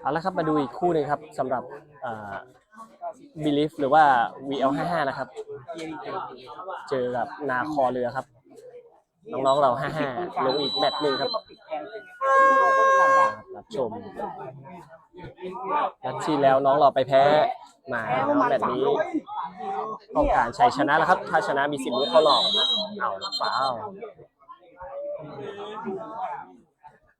เอาละครับมาดูอีกคู่หนึ่งครับสำหรับบิลิฟหรือว่า VL55 นะครับ เจอกับนาคอเรือครับ น้องๆเรา 55 ลงอีกแมตช์หนึ่งครับรับชมนัดที่แล้วน้องเราไปแพ้มาแมตช์นี้ต้องการชัยชนะแล้วครับ ถ้าชนะมีสิทธิ์ลุ้นเข้ารอบเอาฟา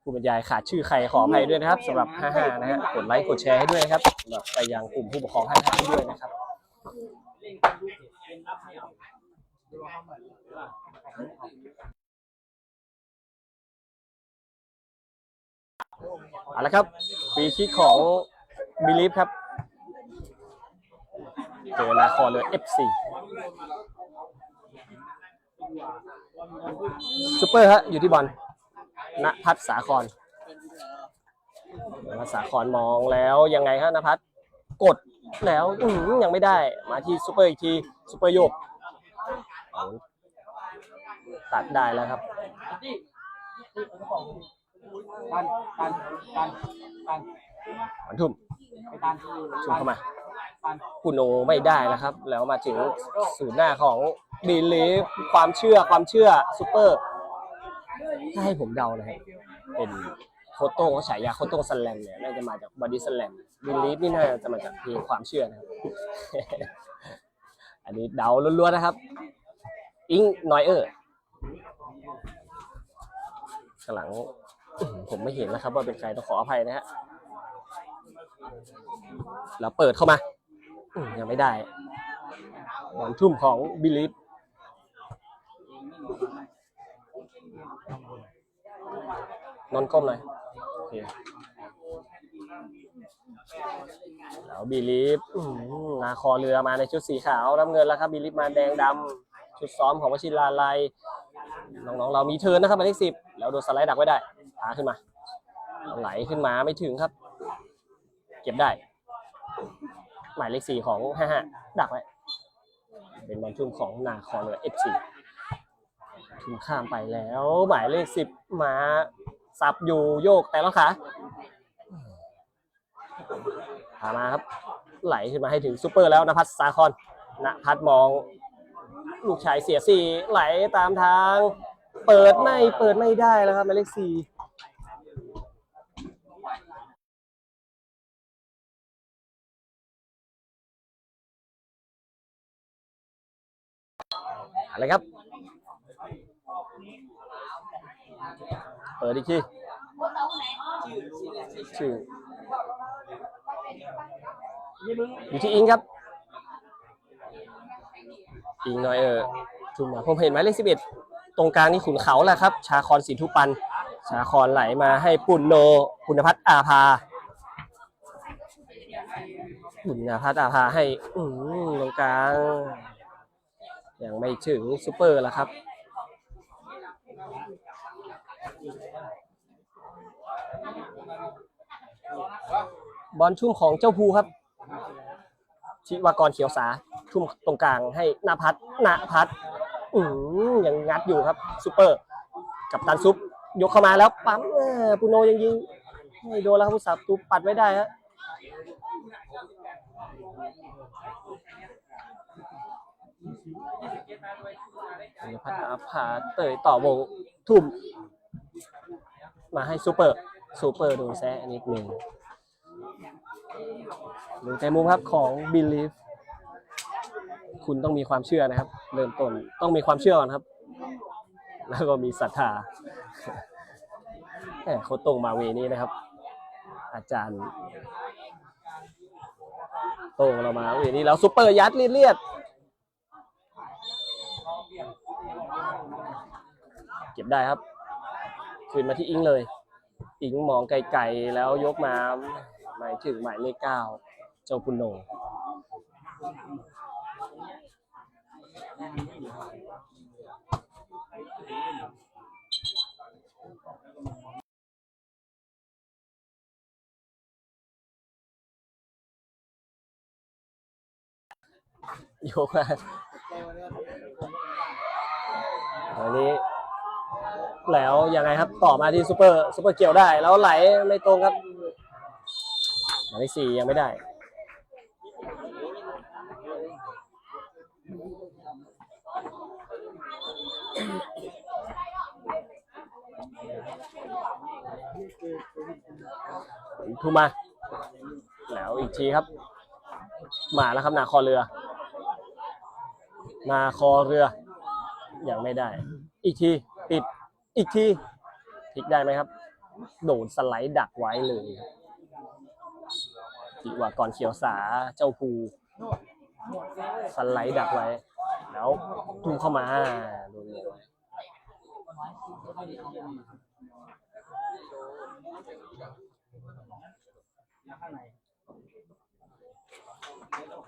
ผู้บรรยายขาดชื่อใครขออภัยด้วยนะครับสำหรับ 55 นะฮะกดไลค์กดแชร์ให้ด้วยนะครับสำหรับไปยังกลุ่มผู้ปกครอง 55ให้ด้วยนะครับเอาละครับฟรีคิกของบิลีฟครับเจอนาคอเลย FC ซูเปอร์ฮะอยู่ที่บอล ณพัฒสาครณพัฒน์สาครมองแล้วยังไงครับณพัฒกดแล้วอืยังไม่ได้มาที่ซูเปอร์อีกทีซูเปอร์โยกตัดได้แล้วครับตันตันตันตันหวันทุ่มทุ่มเข้ามาตันกุโนไม่ได้นะครับ แล้วมาถึงศูนย์หน้าของบีลีฟความเชื่อความเชื่อซูเปอร์ ถ้าให้ผมเดานะครับเป็นโคโต้เขาฉายาโคโต้สแลมเนี่ยน่าจะมาจากบอดี้สแลมบีลีฟนี่น่าจะมาจากเพลงความเชื่อนะครับ อันนี้เดาล้วนๆนะครับ อิงนอยเออร์ข้างหลังผมไม่เห็นนะครับ ว่าเป็นใครต้องขออภัยนะฮะแล้วเปิดเข้ามายังไม่ได้บอลทุ่มของบิลิฟ นอนก้มหน่อยโอเคแล้วบิลิฟอืมนาคอเรือมาในชุดสีขาวน้ำเงินแล้วครับบิลิฟมาแดงดำชุดซ้อมของวชิราลัยน้องๆเรามีเทิร์นนะครับหมายเลขสิบแล้วโดนสไลด์ดักไว้ได้พาขึ้นมา ไหลขึ้นมาไม่ถึงครับ เก็บได้ หมายเลขสี่ของห้าห้าดักไว้เป็นบอลทุ่มของนาคอเรือเอฟซีทุ่มข้ามไปแล้ว หมายเลขสิบมา สับอยู่โยกแต่ละขาพามาครับ ไหลขึ้นมาให้ถึงซูเปอร์แล้วนภัสสาคอนนภัสมอง ลูกชายเสียสี่ไหลตามทาง เปิดไม่เปิดไม่ได้แล้วครับหมายเลขสี่อะไรครับ เปิดอีกทีชื่ออยู่ที่อิงครับ อิงหน่อยเออจุ่มมาผมเห็นไหมเลขสิบเอ็ดตรงกลางนี่ขุนเขาแหละครับ ชาคอนสินทุปัน ชาคอนไหลมาให้ปุณโนคุณพัฒน์อาภาปุณพัฒน์อาภาให้ อืตรงกลางยังไม่ถึงซูเปอร์แล้วครับ บ อลชุ่มของเจ้าภูครับชิวากรเขียวสาชุ่มตรงกลางให้นาพัฒนาพัฒอืมยังงัดอยู่ครับซูเปอร์ กับตันซุปยกเข้ามาแล้วปั๊มปูโนยังยิงไม่โดนแล้วครับผู้สับตูปัดไว้ได้ฮะธีรพัฒนาภาเตยต่อวงทุ่ม มาให้ซูเปอร์ซูเปอร์โดนแซะนิดหนึ่ง ดูใจมุมครับของบิลลีฟคุณต้องมีความเชื่อนะครับ เริ่มต้นต้องมีความเชื่อก่อนครับ แล้วก็มีศรัทธาแหมโคตรงมาเวนี้นะครับ อาจารย์โต้งเรามาเวนี้แล้วซูเปอร์ยัดเลียดเลียดเก็บได้ครับ คืนมาที่อิงเลย อิงมองไกลๆแล้วยกมา หมายถึงหมายเลขเก้าเจ้าปุณโญโยกมาวันนี้แล้วยังไงครับต่อมาที่ซูเปอร์ซูเปอร์เกี่ยวได้ แล้วไหลไม่ตรงครับ หมายเลขสี่ยังไม่ได้ ทูมา แล้วอีกทีครับ มาแล้วครับนาคอเรือ นาคอเรือ ยังไม่ได้ อีกที ติด อีกทีพลิกได้ไหมครับ โดนสไลด์ดักไว้เลยครับ จิว่าก่อนเขียวสาเจ้าภูสไลด์ดักไว้ แล้วทุ่มเข้ามาโดนเลย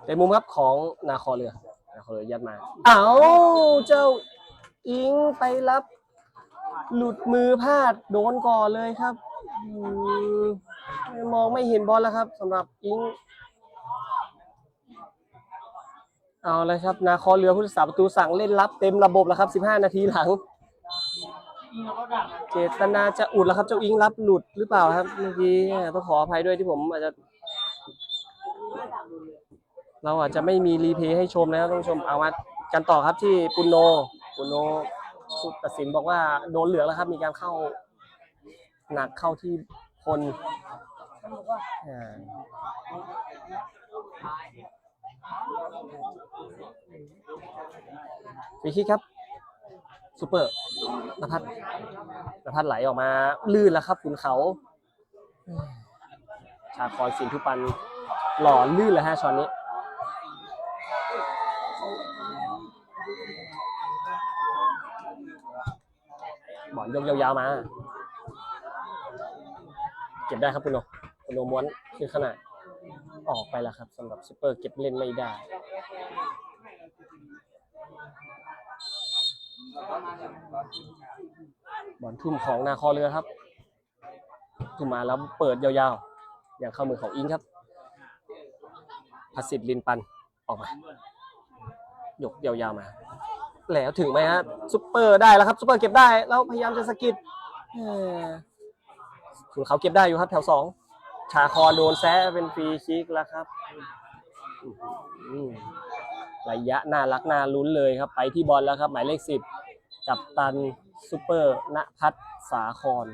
เป็นมุมครับของนาคอเรือนาคอเรือยัดมา เอ้าเจ้าอิงไปรับ หลุดมือพลาดโดนก่อนเลยครับอื มองไม่เห็นบอลแล้วครับสำหรับอิง เอาเลยครับ นาคอเรือผู้รักษาประตูสั่งเล่นรับเต็มระบบแล้วครับ 15 นาทีหลัง เจตนาจะอุดแล้วครับ เจ้าอิงรับหลุดหรือเปล่าครับเมื่อกี้ต้องขออภัยด้วยที่ผมอาจจะ เราอาจจะไม่มีรีเพย์ให้ชมนะครับท่านผู้ชมเอามากันต่อครับที่ปุณโนปุณโนผู้ตัดสินบอกว่าโดนเหลืองแล้วครับ มีการเข้าหนักเข้าที่คน อ่าฟรีคิกครับซูเปอร์นภัทรนภัทรไหลออกมา ลื่นแล้วครับขุนเขา ชาคอยสินทุปัน หล่อลื่นเลยฮะช็อตนี้บอลยกยาวๆมา เก็บได้ครับคุณโนคุณ โนม้วนขึ้นขนาดออกไปแล้วครับสำหรับซูเปอร์เก็บเล่นไม่ได้ บอลทุ่มของนาคอเรือครับ ทุ่มมาแล้วเปิดยาวๆ อย่างเข้ามือของอิงครับพัสิทธิ์ลินปันออกมาหยกยาวๆมา แล้วถึงไหมฮะซุปเปอร์ได้แล้วครับซุปเปอร์เก็บได้ แล้วพยายามจะสกิดเอ่อคุณเขาเก็บได้อยู่ครับแถวสอง ชาคอโดนแซะเป็นฟรีคิกแล้วครับระยะน่ารักน่าลุ้นเลยครับ ไปที่บอลแล้วครับ หมายเลขสิบกับตันซุปเปอร์ณพัฒน์สาคร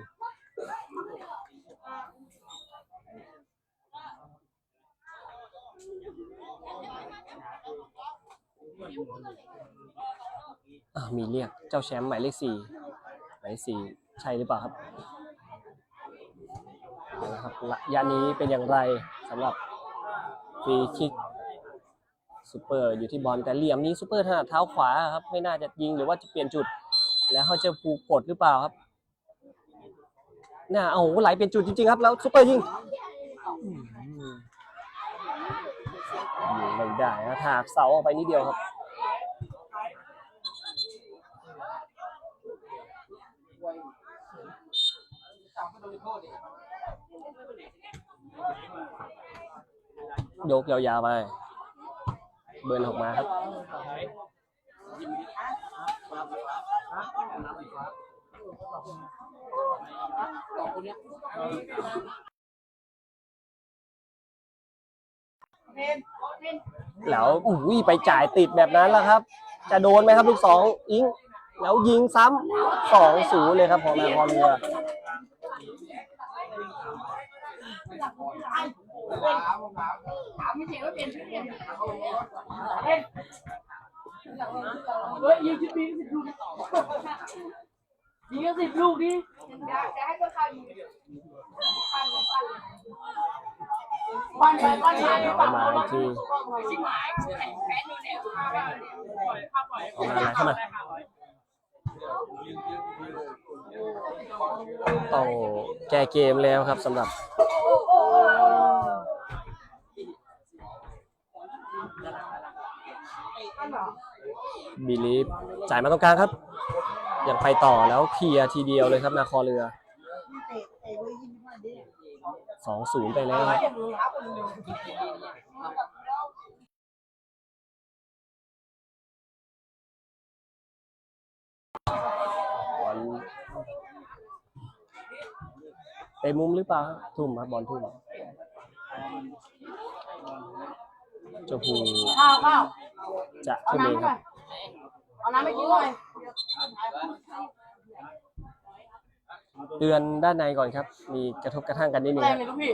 อ่ามีเรียกเจ้าแชมป์หมายเลขสี่หมายเลขสี่ใช่หรือเปล่าครับ เอาละครับระยะนี้เป็นอย่างไรสำหรับฟรีคิกซูเปอร์อยู่ที่บอลแต่เหลี่ยมนี้ซูเปอร์ถนัดเท้าขวาครับไม่น่าจะยิงหรือว่าจะเปลี่ยนจุด แล้วเขาจะผูกกดหรือเปล่าครับเนี่ยเอาไหลเปลี่ยนจุดจริงๆครับ แล้วซูเปอร์ยิงยิงไม่ได้นะถากเสาออกไปนิดเดียวครับ ยกยาวๆไป เบิร์นออกมาครับ แล้วอุ้ยไปจ่ายติดแบบนั้นแล้วครับ จะโดนไหมครับลูกสองอิง แล้วยิงซ้ำสองศูนย์เลยครับของนาคอเรือ ไม่เฉยว่าเป็นไม่เป็นเล่นเฮ้ยยิงสิบปีสิบลูกยิงกันสิบลูกดิจะให้พวกเขายิงปั้นไปปั้นมาเอาเข้ามาอีกทีชิบหายแพ้แพ้ดูเนี่ยเอามาไหนเข้ามา ต้องแก้เกมแล้วครับสำหรับบีลีฟจ่ายมาตรงกลางครับ ยังไปต่อแล้วเคลียร์ทีเดียวเลยครับนาคอเรือสองศูนย์ไปแล้วครับ เตะมุมหรือเปล่าครับทุ่มครับบอลทุ่มเจ้าภูข้าวข้าวจะเอาทุ่มเองน้ำให้คหน่รัอบ ยเอาน้ำให้กินหน่อยเตือนด้านในก่อนครับ มีกระทบกระทั่งกันนิดนึงแรคงรับเลยลูกพี่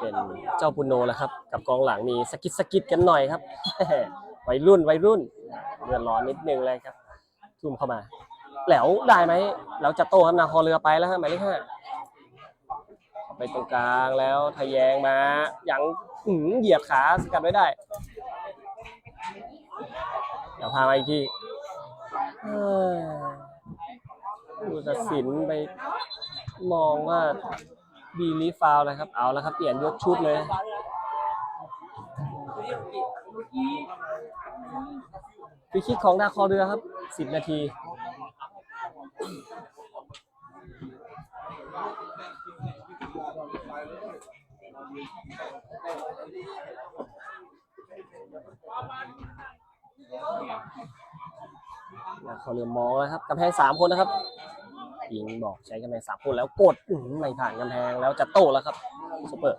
เป็นเจ้าปุโนแหละครับ กับกองหลังมีสกิดสกิดกันหน่อยครับ วัยรุ่นวัยรุ่นเลือดร้อนนิดนึงเลยครับ ทุ่มเข้ามา แหล้วได้ไหมแล้วจะโต้ครับนาคอเรือไปแล้วฮะหมายเลขห้าไปตรงกลางแล้วทะแยงมาอย่างอื้อหืเหยียบขาสกัดไว้ได้ เดี๋ยวพามาอีกทีเอ้ยผู้ตัดสินไปมองว่าบีลีฟาวนะครับ เอาแล้วครับ เปลี่ยนยกชุดเลยฟรีคิกของนาคอเรือครับ 10 นาที นาเรือมมองแล้วครับกำแพงสามคนนะครับยิงบอกใช้กำแพงสามคนแล้วกดไม่ผ่านกำแพงแล้วจะโตแล้วครับซุปเปอร์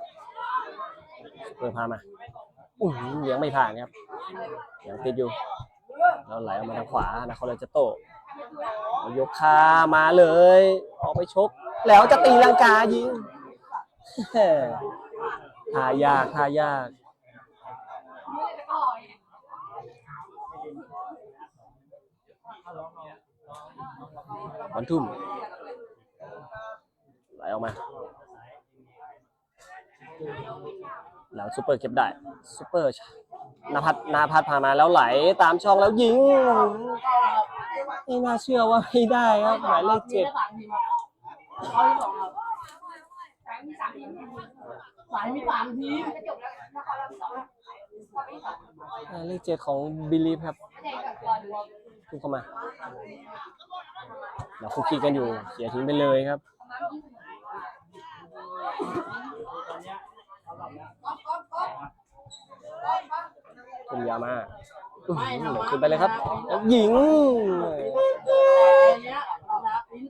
ซุปเปอร์พามาอื้อหือยังไม่ผ่านครับยังติดอยู่แล้วไหลออกมาทางขวานะเขาเลยจะโต ยกคามาเลย ออกไปชก แล้วจะตีลังกายิงทายากทายากบอลทุ่มไหลออกมาแล้วซูเปอร์เก็บได้ซูเปอร์นาพัดนาพัดพานมาแล้วไหลตามช่องแล้วยิง ไม่น่าเชื่อว่าไม่ได้ครับหมายเลขเจ็ดสามทีมครับข้อที่สองครับสายมีสามทีมสายมีสามทีเราสองหมายเลขเจ็ดของบิลีฟครับไม่ได้กับตัวดูขึ้นเข้ามาแล้วคุกคีกันอยู่เสียทิ้งไปเลยครับขึ้นยามา ขึ้นไปเลยครับแล้วยิงอันเนี้ยเราละวิน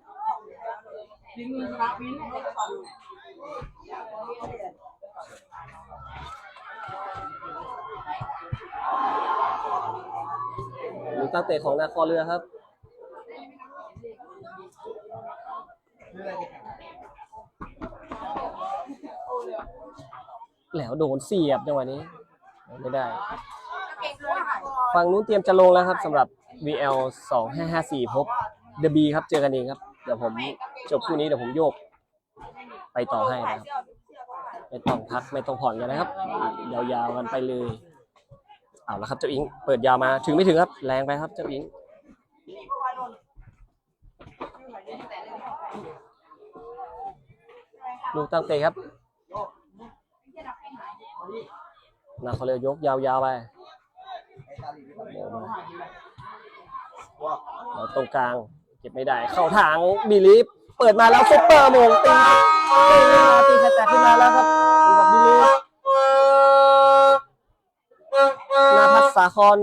ลิงชนะวินลูกตั้งเตะของนาคอเรือครับแล้วโดนเสียบจังหวะนี้ ไม่ได้ ฝั่งนู้นเตรียมจะลงแล้วครับสำหรับ VL 2554 พบ The B ครับเจอกันเองครับ เดี๋ยวผมจบคู่นี้เดี๋ยวผมโยก ไปต่อให้นะครับไม่ต้องพักไม่ต้องผ่อนกันนะครับ ยาวๆกันไปเลยเอาละครับเจ้าอิงเปิดยาวมาถึงไม่ถึงครับ แรงไปครับเจ้าอิงลูกตั้งเตะครับนาคอเรือยกยาวๆไป เราตรงกลางเก็บไม่ได้ เข้าทางบีลีฟเปิดมาแล้วซุปเปอร์โมงตีตีขึ้นมาตีแตกขึ้นมาแล้วครับดูกับบีลีฟนาพัฒสาคร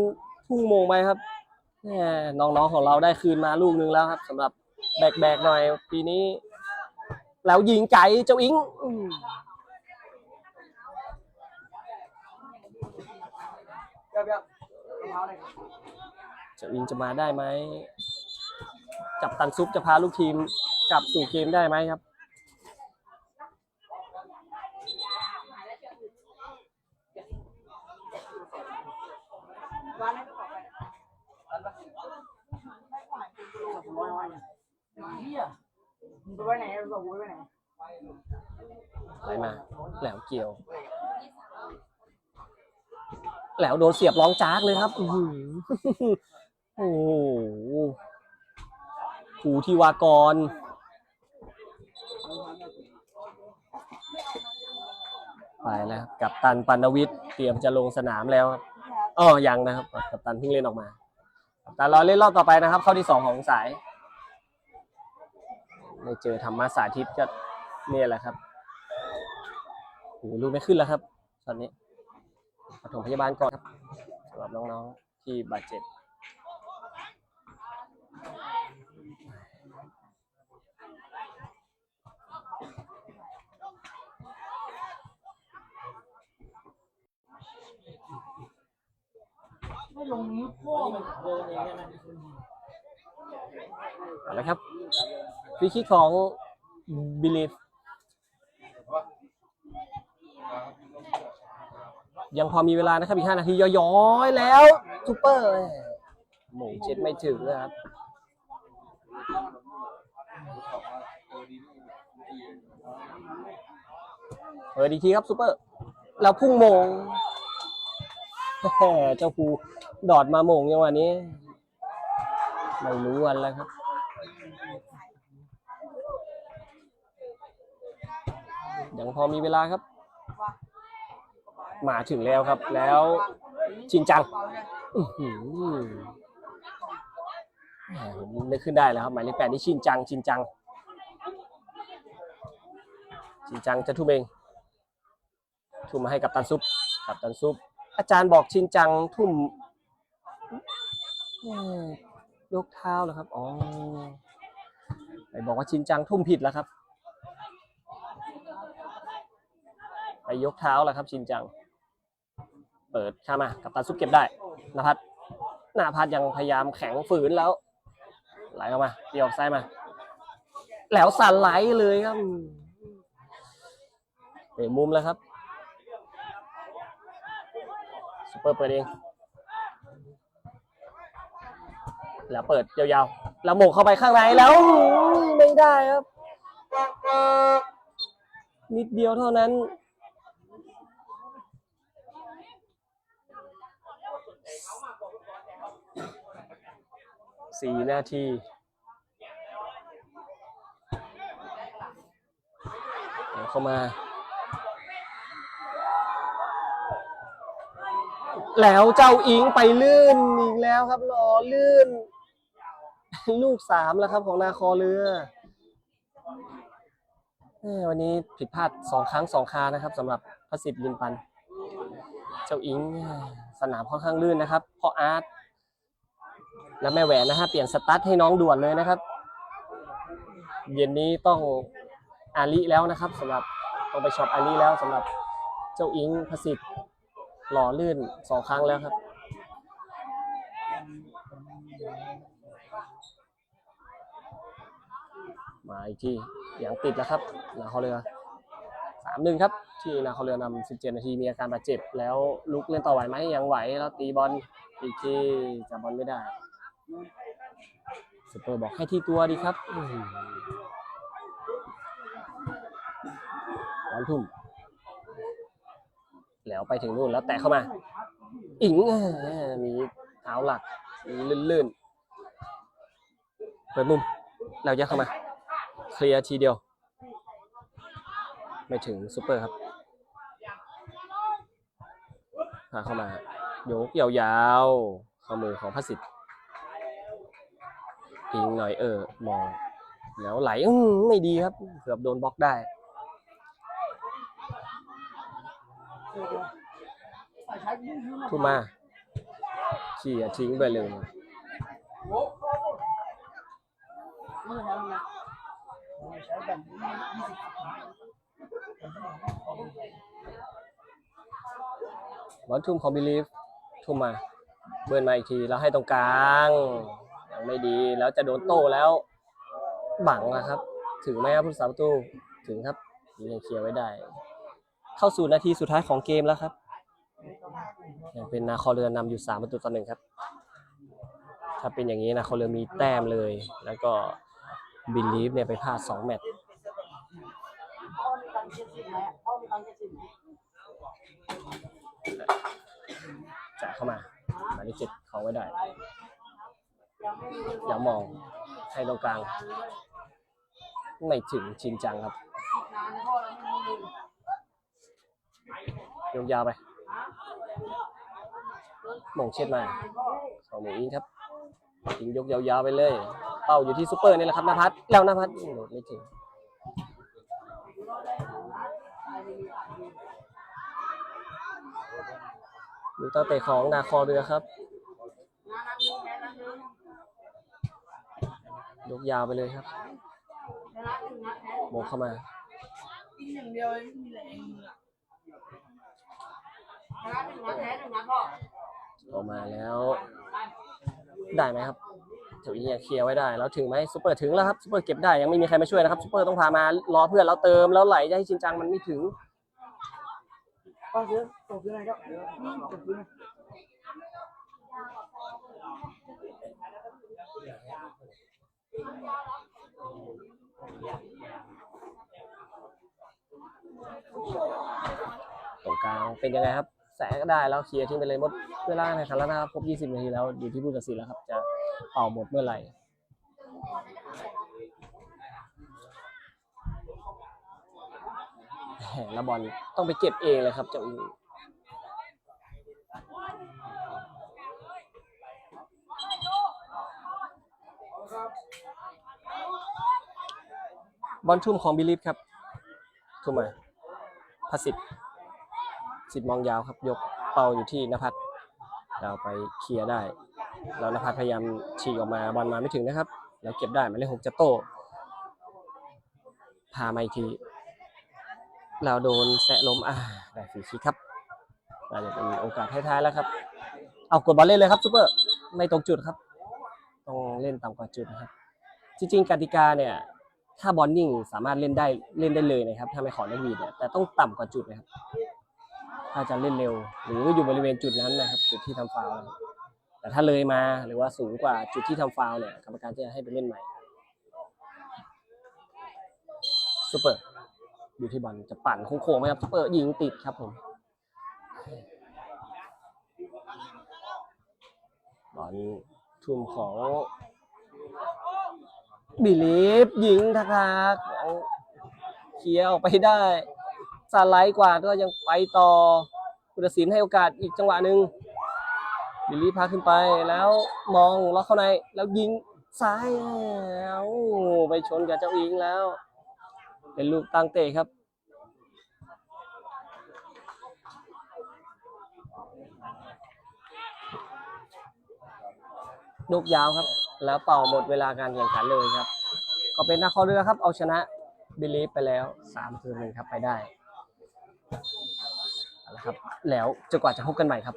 ทุ่งโมงไปครับน้องๆของเราได้คืนมาลูกหนึงแล้วครับสำหรับแบกๆหน่อยปีนี้ แล้วยิงไก่เจ้าอิงอืมเจ้าอิงจะมาได้ไหม จับตันซุปจะพาลูกทีมกลับสู่เกมได้ไหมครับไปไว้ไหนบอกกูไปไว้ไหนไหลมาแหลวเกี่ยว แหลวโดนเสียบร้องจากเลยครับโอ้โหภูทีวากร ไปแล้วกับตันปันวิทย์เตรียมจะลงสนามแล้วครับอ๋อยังนะครับ กับตันเพิ่งเล่นออกมากัปตันรอเล่นรอบต่อไปนะครับ เข้าที่สองของสายไม่เจอธรรมสาธิตก็เนี่ยแหละครับโอ้ลูกไม่ขึ้นแล้วครับ ตอนนี้ ปฐมพยาบาลก่อนครับสำหรับน้องๆที่บาดเจ็บไม่ลงนิ้วโป้งเลยเอาละครับฟรีคิกของบิลีฟ ยังพอมีเวลานะครับอีก 5 นาทีย้อยๆแล้วซูเปอร์หม่งเช็ดไม่ถึงนะครับเออดีทีครับซูเปอร์แล้วพุ่งโมงแหมเจ้าภูดอดมาโมงจังหวะนี้ ไม่รู้วันแล้วครับ ยังพอมีเวลาครับ มาถึงแล้วครับ แล้วชินจังนึกขึ้นได้แล้วครับหมายเลขแปดนี่ชินจัง ชินจัง ชินจังจะทุ่มเอง ทุ่มมาให้กับตันซุปกับตันซุป อาจารย์บอกชินจังทุ่มยกเท้าเหรอครับ อ๋อไปบอกว่าชินจังทุ่มผิดแล้วครับ ไปยกเท้าแล้วครับ ชินจัง เปิดข้ามากับตันซุปเก็บได้นภัสหน้าพัดยังพยายามแข็งฝืนแล้ว ไหลออกมาเดี่ยวซ้ายมา แล้วสั่นไหลเลยครับเปลี่ยนมุมแล้วครับซุปเปอร์เปิดเองแล้วเปิดยาวๆแล้วหมงเข้าไปข้างในแล้วไม่ได้ครับ นิดเดียวเท่านั้น สี่นาทีเข้ามา แล้วเจ้าอิงไปลื่นอีกแล้วครับหล่อลื่น ลูกสามแล้วครับของนาคอเรือวันนี้ผิดพลาดสองครั้งสองครานะครับสำหรับพระสิทธิ์ลิมปัน เจ้าอิงสนามค่อนข้างลื่นนะครับเพราะอาร์ต และแม่แหวนนะฮะเปลี่ยนสตาร์ทให้น้องด่วนเลยนะครับ เย็นนี้ต้องอาลีแล้วนะครับสำหรับต้องไปช็อปอาลีแล้วสำหรับเจ้าอิงพสิทธิ์หล่อลื่นสองครั้งแล้วครับมาอีกทีอย่างติดแล้วครับนาคอเรือสามหนึ่งครับ ที่นาคอเรือนำสิบเจ็ดนาทีมีอาการบาดเจ็บ แล้วลุกเล่นต่อไหวไหมยังไหวแล้วตีบอลอีกทีจับบอลไม่ได้ สเปอร์บอกให้ที่ตัวดีครับอื้อหือบอลทุ่ม แล้วไปถึงนู่นแล้วแตะเข้ามา อิงอมีเท้าหลัก มีลื่นๆเปิดมุมแล้วยัดเข้ามา เคลียร์ทีเดียว ไม่ถึงซูเปอร์ครับพาเข้ามาโยกยาวๆเข้ามือของพระสิทธิ์ อิงหน่อยเออมองแล้วไหลอืไม่ดีครับ เกือบโดนบล็อกได้ทุ่มมาเขี่ยทิ้งไปเลยมือแล้วนะใช้แบอลทุ่มของบิลีฟทุ่มมา เบิร์นมาอีกที แล้วให้ตรงกลาง ไม่ดี แล้วจะโดนโต้แล้วบังนะครับ ถึงไหมครับผู้สาประตูถึงครับยังเคลียร์ไว้ได้ เข้าสู่นาทีสุดท้ายของเกมแล้วครับยังเป็นนาคอเรือนำอยู่สามประตูต่อหนึ่งครับ ถ้าเป็นอย่างนี้นาคอเรือมีแต้มเลย แล้วก็บิลีฟเนี่ยไปพลาดสองแมตช์พ่อมีตังค์เจ็ดสิบไหมพ่อมีตังค์เจ็ดสิบไหมจ่ายเข้ามาหมายเลขเจ็ดขอไว้ได้ อย่ามองให้ตรงกลาง ไม่ถึงชินจังครับยงยาวไปมองเช็ดมาสองหมูอิงครับยิงยกยาวๆไปเลย เป้าอยู่ที่ซูเปอร์นี่แหละครับนภัสแล้วนภัสโดดไม่ถึงลูกเต้าเตะของนาคอเรือครับ งานนั้นนึงแค่นั้นนึง ยกยาวไปเลยครับเวลาถึงนัดแพ้โมงเข้ามากินอย่างเดียวไม่มีแรงมือเวลาถึงนัดแพ้ถึงนัดพ่อออกมาแล้ว ได้ไหมครับเจ้าอีเนี่ยเคลียร์ไว้ได้ แล้วถึงไหมซูเปอร์ถึงแล้วครับซูเปอร์เก็บได้ยังไม่มีใครมาช่วยนะครับซูเปอร์ต้องพามารอเพื่อนแล้วเติมแล้วไหลจะให้ชินจังมันไม่ถึงก็ซื้อตกยังไงก็ ตกยังไงตรงกลางเป็นยังไงครับ แสงก็ได้แล้วเคลียร์ทิ้งไปเลยหมดเวลาในคันแล้วนะครับครบ 20 นาทีแล้วอยู่ที่ผู้ตัดสินแล้วครับ จะเป่าหมดเมื่อไหร่แล้วบอลต้องไปเก็บเองเลยครับเจ้าอิ บอลทุ่มของบิลิฟครับ ทุ่มมาพระสิทธิ์สิทธิ์มองยาวครับ ยกเป่าอยู่ที่นภัสเราไปเคลียร์ได้ แล้วนภัสพยายามฉีกออกมาบอลมาไม่ถึงนะครับ แล้วเก็บได้หมายเลขหกจะโต้พามาอีกทีเราโดนแสะล้มอ่าได้ฟรีคิกครับน่าจะเป็นโอกาสท้ายๆแล้วครับ เอากดบอลเล่นเลยครับซูเปอร์ไม่ตรงจุดครับ ต้องเล่นต่ำกว่าจุดนะครับ จริงๆกติกาเนี่ย ถ้าบอลนิ่งสามารถเล่นได้เล่นได้เลยนะครับ ถ้าไม่ขอนักวีดเนี่ยแต่ต้องต่ำกว่าจุดนะครับ ถ้าจะเล่นเร็ว หรืออยู่บริเวณจุดนั้นนะครับ จุดที่ทำฟาวล์แต่ถ้าเลยมาหรือว่าสูงกว่าจุดที่ทำฟาวล์เนี่ยกรรมการจะให้ไปเล่นใหม่ซูเปอร์อยู่ที่บอลจะปั่นโค้งๆไหมครับซูเปอร์ยิงติดครับผมบอลทุ่มของ บิลีฟยิงทะคากเอาเคลียร์ออกไปได้สไลด์กว่าก็ยังไปต่อพุทธศิลให้โอกาสอีกจังหวะหนึ่งบิลีฟพาขึ้นไปแล้วมองล็อกเข้าในแล้วยิงซ้ายแล้วไปชนกับเจ้าอิงแล้ว เป็นลูกตั้งเตะครับลูกยาวครับ แล้วเป่าหมดเวลาการแข่งขันเลยครับ ก็เป็นนักขอเรือครับ เอาชนะบิลีฟไปแล้ว3คือหนึ่งครับไปได้นะครับ แล้วจนกว่าจะพบกันใหม่ครับ